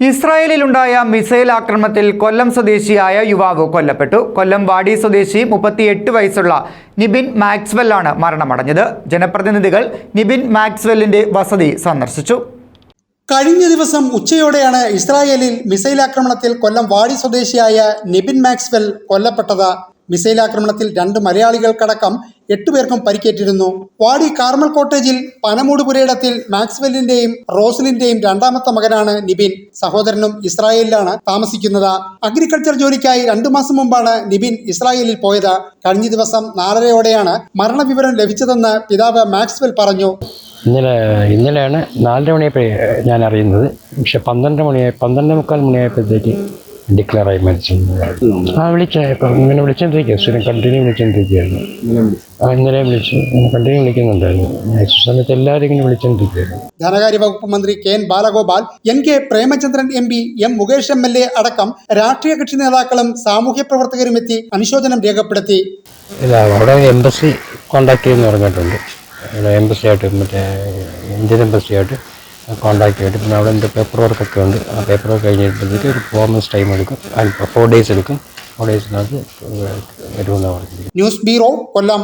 ഇസ്രായേലിലുണ്ടായ missile ആക്രമണത്തിൽ കൊല്ലം സ്വദേശിയായ യുവാവ് കൊല്ലപ്പെട്ടു. കൊല്ലം വാടി സ്വദേശി മുപ്പത്തിയെട്ട് വയസ്സുള്ള നിബിൻ മാക്സ്വെല്ലാണ് മരണമടഞ്ഞത്. ജനപ്രതിനിധികൾ നിബിൻ മാക്സ്വെല്ലിന്റെ വസതി സന്ദർശിച്ചു. കഴിഞ്ഞ ദിവസം ഉച്ചയോടെയാണ് ഇസ്രായേലിൽ മിസൈൽ ആക്രമണത്തിൽ കൊല്ലം വാടി സ്വദേശിയായ നിബിൻ മാക്സ്വെൽ കൊല്ലപ്പെട്ടത്. മിസൈൽ ആക്രമണത്തിൽ രണ്ട് മലയാളികൾക്കടക്കം എട്ടുപേർക്കും പരിക്കേറ്റിരുന്നു. വാടി കാർമൽ കോട്ടേജിൽ പനമൂട് പുരയിടത്തിൽ മാക്സ്വെല്ലിന്റെയും റോസലിന്റെയും രണ്ടാമത്തെ മകനാണ് നിബിൻ. സഹോദരനും ഇസ്രായേലിലാണ് താമസിക്കുന്നത്. അഗ്രികൾച്ചർ ജോലിക്കായി രണ്ടു മാസം മുമ്പാണ് നിബിൻ ഇസ്രായേലിൽ പോയത്. കഴിഞ്ഞ ദിവസം നാലരയോടെയാണ് മരണവിവരം ലഭിച്ചതെന്ന് പിതാവ് മാക്സ്വെൽ പറഞ്ഞു. ഇന്നലെ ഇന്നലെയാണ് നാലര മണിയായപ്പോഴേ ഞാൻ അറിയുന്നത് പക്ഷെ പന്ത്രണ്ട് മണിയായി പന്ത്രണ്ട് മുക്കാൽ മണിയായപ്പോഴത്തേക്ക് ഡിക്ലെയർ ആയി മരിച്ചു ആ വിളിച്ച ഇപ്പം ഇങ്ങനെ വിളിച്ചോണ്ടിരിക്കുക സ്ഥിരം കണ്ടിന്യൂ വിളിച്ചോണ്ടിരിക്കുകയായിരുന്നു ആ ഇന്നലെ വിളിച്ചു. കണ്ടിന്യൂ വിളിക്കുന്നുണ്ടായിരുന്നു. സമയത്ത് എല്ലാവരും ഇങ്ങനെ വിളിച്ചോണ്ടിരിക്കുകയായിരുന്നു ധനകാര്യ വകുപ്പ് മന്ത്രി K N Balagopal N K Premachandran M P M Mukesh M L A അടക്കം രാഷ്ട്രീയ കക്ഷി നേതാക്കളും സാമൂഹ്യ പ്രവർത്തകരും എത്തി അനുശോചനം രേഖപ്പെടുത്തി. ഇല്ല അവിടെ എംബസി കോണ്ടാക്ട് ചെയ്യുമെന്ന് പറഞ്ഞിട്ടുണ്ട് ഇവിടെ എംബസി ആയിട്ട് മറ്റേ ഇന്ത്യൻ എംബസി കോണ്ടാക്ട് ചെയ്തിട്ട് പിന്നെ അവിടെ എന്റെ പേപ്പർ വർക്കൊക്കെ ഉണ്ട്. ആ പേപ്പർ വർക്ക് കഴിഞ്ഞിട്ട് ഒരു മന്ത്സ് ടൈം എടുക്കും. ഫോർ ഡേയ്സ് എടുക്കും. ഫോർ ഡേയ്സിനകത്ത് വരുമെന്നാണ് ന്യൂസ് ബ്യൂറോ കൊല്ലം.